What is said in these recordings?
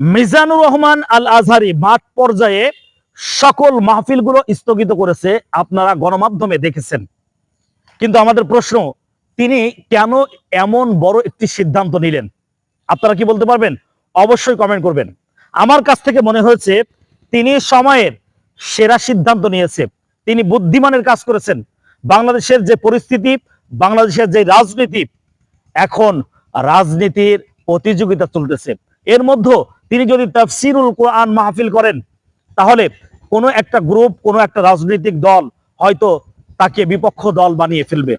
মিজানুর রহমান আল আজহারি মাঠ পর্যায়ে সকল মাহফিলগুলো স্থগিত করেছে, আপনারা গণমাধ্যমে দেখেছেন। কিন্তু আমাদের প্রশ্ন, তিনি কেন এমন বড় একটি সিদ্ধান্ত নিলেন? আপনারা কি বলতে পারবেন? অবশ্যই কমেন্ট করবেন। আমার কাছ থেকে মনে হয়েছে, তিনি সময়ের সেরা সিদ্ধান্ত নিয়েছে। তিনি বুদ্ধিমানের কাজ করেছেন। বাংলাদেশের যে পরিস্থিতি, বাংলাদেশের যে রাজনীতি, এখন রাজনীতির প্রতিযোগিতা চলতেছে। এর মধ্যে তিনি যদি তাফসিরুল কোরআন মাহফিল করেন, তাহলে কোনো একটা গ্রুপ, কোনো একটা রাজনৈতিক দল হয়তো তাকে বিপক্ষ দল বানিয়ে ফেলবে।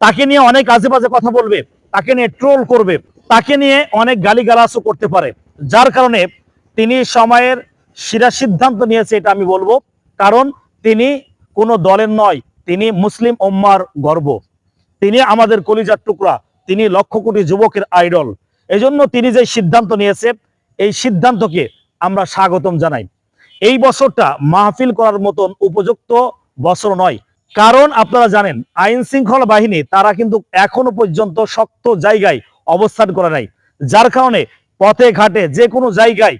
তাকে নিয়ে অনেক আজে বাজে কথা বলবে, তাকে নিয়ে ট্রোল করবে, তাকে নিয়ে অনেক গালিগালাজও করতে পারে। যার কারণে তিনি সময়ের শিরা সিদ্ধান্ত নিয়েছে, এটা আমি বলব। কারণ তিনি কোনো দলের নয়, তিনি মুসলিম ওম্মার গর্ব। তিনি আমাদের কলিজার টুকরা, তিনি লক্ষ কোটি যুবকের আইডল। এজন্য তিনি যে সিদ্ধান্ত নিয়েছে এই সিদ্ধান্তকে আমরা স্বাগতম জানাই। এই বছরটা মাহফিল করার মতন উপযুক্ত বছর নয়। কারণ আপনারা জানেন, আইন শৃঙ্খলা বাহিনী তারা কিন্তু এখনও পর্যন্ত শক্ত জায়গায় অবস্থান করে নাই। যার কারণে পথে ঘাটে যে কোনো জায়গায়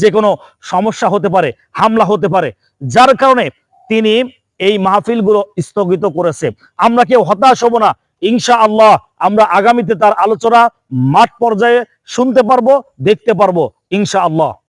যে কোনো সমস্যা হতে পারে, হামলা হতে পারে। যার কারণে তিনি এই মাহফিলগুলো স্থগিত করেছে। আমরা কেউ হতাশ হব না। ইনশা আল্লাহ আমরা আগামীতে তার আলোচনা মাঠ পর্যায়ে শুনতে পারব দেখতে পারব ইনশা আল্লাহ